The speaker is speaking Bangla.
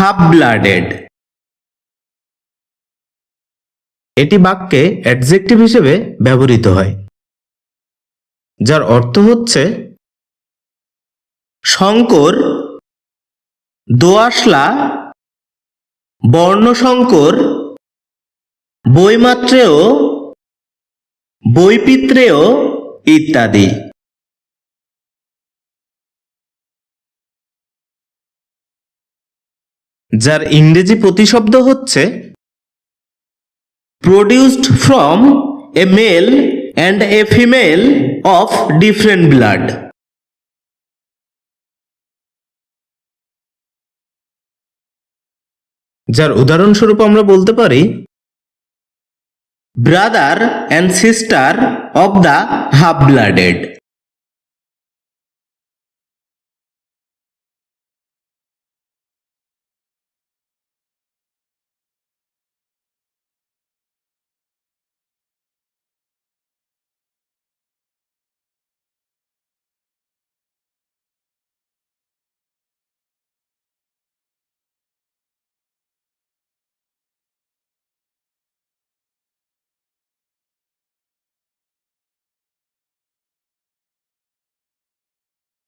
হাফ ব্লাডেড এটি বাক্যে অ্যাডজেক্টিভ হিসেবে ব্যবহৃত হয়, যার অর্থ হচ্ছে শঙ্কর, দোআঁশলা, বর্ণশঙ্কর বইমাত্রেয় বৈপিত্রেয় ইত্যাদি। যার ইংরেজি প্রতিশব্দ হচ্ছে produced from a male and a female of different blood যার উদাহরণস্বরূপ আমরা বলতে পারি brother and sister of the half blooded